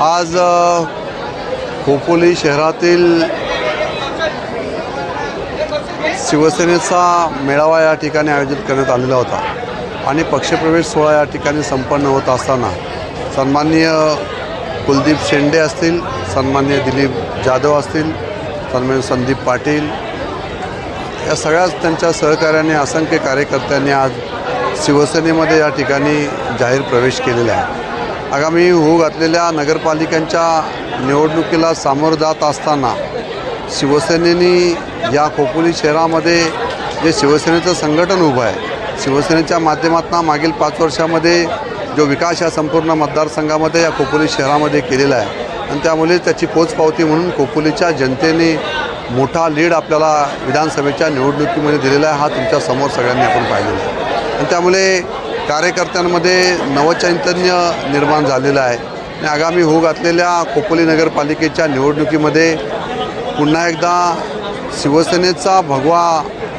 आज खोपोली शहरातील शिवसेनेचा मेळावा या ठिकाणी आयोजित करण्यात आलेला होता आणि पक्षप्रवेश सोहळा या ठिकाणी संपन्न होत असताना सन्माननीय कुलदीप शेंडे असतील सन्माननीय दिलीप जाधव असतील सन्मान्य संदीप पाटील या सगळ्याच त्यांच्या सहकार्याने असंख्य कार्यकर्त्यांनी आज शिवसेनेमध्ये या ठिकाणी जाहीर प्रवेश केलेला आहे. आगामी होऊ घातलेल्या नगरपालिकांच्या निवडणुकीला सामोरं जात असताना शिवसेनेनी या खोपोली शहरामध्ये जे शिवसेनेचं संघटन उभं आहे शिवसेनेच्या माध्यमातून मागील पाच वर्षामध्ये जो विकास या संपूर्ण मतदारसंघामध्ये या खोपोली शहरामध्ये केलेला आहे. आणि त्यामुळे त्याची पोचपावती म्हणून खोपोलीच्या जनतेने मोठा लीड आपल्याला विधानसभेच्या निवडणुकीमध्ये दिलेला आहे हा तुमच्यासमोर सगळ्यांनी आपण पाहिलेला आहे. आणि त्यामुळे कार्यकर्त्यांमध्ये नवचैतन्य निर्माण झालेलं आहे. आणि आगामी होऊ घातलेल्या खोपोली नगरपालिकेच्या निवडणुकीमध्ये पुन्हा एकदा शिवसेनेचा भगवा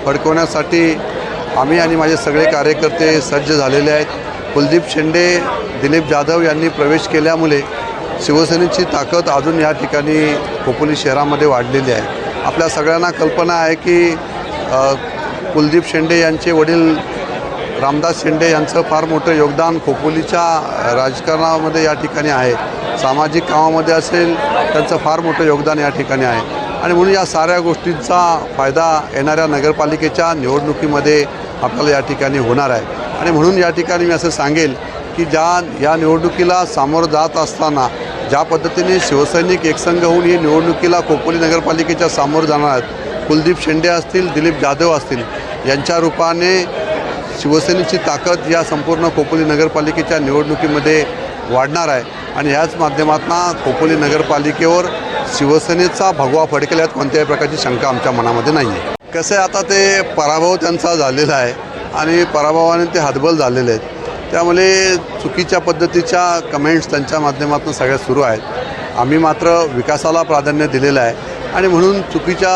फडकवण्यासाठी आम्ही आणि माझे सगळे कार्यकर्ते सज्ज झालेले आहेत. कुलदीप शेंडे दिलीप जाधव यांनी प्रवेश केल्यामुळे शिवसेनेची ताकद अजून या ठिकाणी खोपोली शहरामध्ये वाढलेली आहे. आपल्या सगळ्यांना कल्पना आहे की कुलदीप शेंडे यांचे वडील रामदास शेंडे यांचं फार मोठं योगदान खोपोलीच्या राजकारणामध्ये या ठिकाणी आहे. सामाजिक कामामध्ये असेल त्यांचं फार मोठं योगदान या ठिकाणी आहे. आणि म्हणून या साऱ्या गोष्टींचा फायदा येणाऱ्या नगरपालिकेच्या निवडणुकीमध्ये आपल्याला या ठिकाणी होणार आहे. आणि म्हणून या ठिकाणी मी असं सांगेल की ज्या या निवडणुकीला सामोरं जात असताना ज्या पद्धतीने शिवसैनिक एकसंघ होऊन ही निवडणुकीला खोपोली नगरपालिकेच्या सामोरं जाणार आहेत. कुलदीप शेंडे असतील दिलीप जाधव असतील यांच्या रूपाने शिवसेनेची ताकद या संपूर्ण खोपोली नगरपालिकेच्या निवडणुकीमध्ये वाढणार आहे. आणि ह्याच माध्यमातून खोपोली नगरपालिकेवर शिवसेनेचा भगवा फडकेल यात कोणत्याही प्रकारची शंका आमच्या मनामध्ये नाही आहे कसं आहे आता ते पराभव त्यांचा झालेला आहे आणि पराभवाने ते हतबल झालेले आहेत. त्यामुळे चुकीच्या पद्धतीच्या कमेंट्स त्यांच्या माध्यमातून सगळ्या सुरू आहेत. आम्ही मात्र विकासाला प्राधान्य दिलेलं आहे. आणि म्हणून चुकीच्या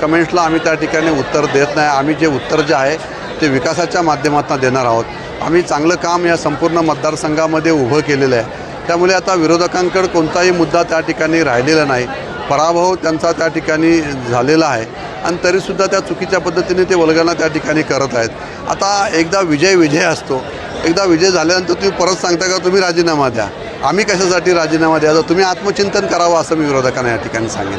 कमेंट्सला आम्ही त्या ठिकाणी उत्तर देत नाही. आम्ही जे उत्तर जे आहे ते विकासाच्या माध्यमातून देणार आहोत. आम्ही चांगलं काम या संपूर्ण मतदारसंघामध्ये उभं केलेलं आहे. त्यामुळे आता विरोधकांकडे कोणताही मुद्दा त्या ठिकाणी राहिलेला नाही. पराभव त्यांचा त्या ठिकाणी झालेला आहे. आणि तरीसुद्धा त्या चुकीच्या पद्धतीने ते वल्गना त्या ठिकाणी करत आहेत. आता एकदा विजय विजय असतो. एकदा विजय झाल्यानंतर तुम्ही परत सांगता का तुम्ही राजीनामा द्या. आम्ही कशासाठी राजीनामा द्यायचा तुम्ही आत्मचिंतन करावं असं मी विरोधकांना या ठिकाणी सांगेन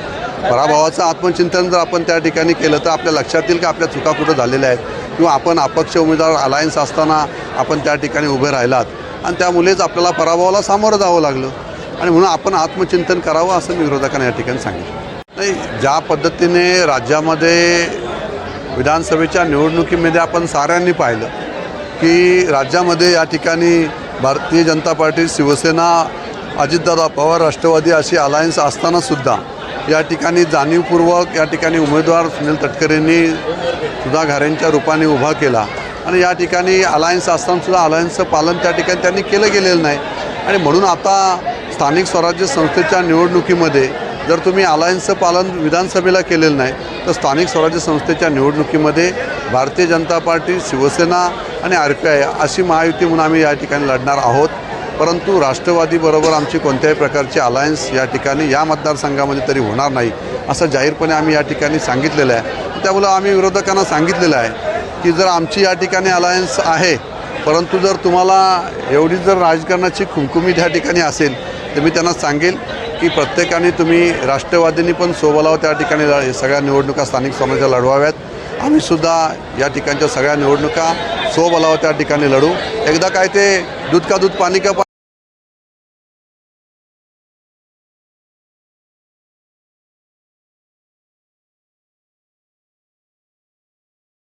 पराभवाचं आत्मचिंतन जर आपण त्या ठिकाणी केलं तर आपल्या लक्षात येईल की आपल्या चुका कुठं झालेल्या आहेत? किंवा आपण अपक्ष उमेदवार अलायन्स असताना आपण त्या ठिकाणी उभे राहिलात. आणि त्यामुळेच आपल्याला पराभवाला सामोरं जावं लागलं. आणि म्हणून आपण आत्मचिंतन करावं असं मी विरोधकांना या ठिकाणी सांगितलं. नाही ज्या पद्धतीने राज्यामध्ये विधानसभेच्या निवडणुकीमध्ये आपण साऱ्यांनी पाहिलं की राज्यामध्ये या ठिकाणी भारतीय जनता पार्टी शिवसेना अजितदादा पवार राष्ट्रवादी अशी अलायन्स असतानासुद्धा या ठिकाणी जाणीवपूर्वक या ठिकाणी उमेदवार सुनील तटकरेंनी सुधा घारेंच्या रूपाने उभा केला. आणि या ठिकाणी अलायन्स असतानासुद्धा अलायन्सचं पालन त्या ठिकाणी त्यांनी केलं गेलेलं नाही. आणि म्हणून आता स्थानिक स्वराज्य संस्थेच्या निवडणुकीमध्ये जर तुम्ही अलायन्सचं पालन विधानसभेला केलेलं नाही तर स्थानिक स्वराज्य संस्थेच्या निवडणुकीमध्ये भारतीय जनता पार्टी शिवसेना आणि आर पी आय अशी महायुती म्हणून आम्ही या ठिकाणी लढणार आहोत. परंतु राष्ट्रवादीबरोबर आमची कोणत्याही प्रकारची अलायन्स या ठिकाणी या मतदारसंघामध्ये तरी होणार नाही असं जाहीरपणे आम्ही या ठिकाणी सांगितलेलं आहे. त्यामुळं आम्ही विरोधकांना सांगितलेलं आहे की जर आमची या ठिकाणी अलायन्स आहे परंतु जर तुम्हाला एवढी जर राजकारणाची खुमखुमी त्या ठिकाणी असेल तर मी त्यांना सांगेल की प्रत्येकाने तुम्ही राष्ट्रवादींनी पण सोबलाव त्या ठिकाणी सगळ्या निवडणुका स्थानिक स्वराज्य लढवाव्यात. आम्हीसुद्धा या ठिकाणच्या सगळ्या निवडणुका स्वबलावर त्या ठिकाणी लढू. एकदा काय ते दूध का दूध पाणी का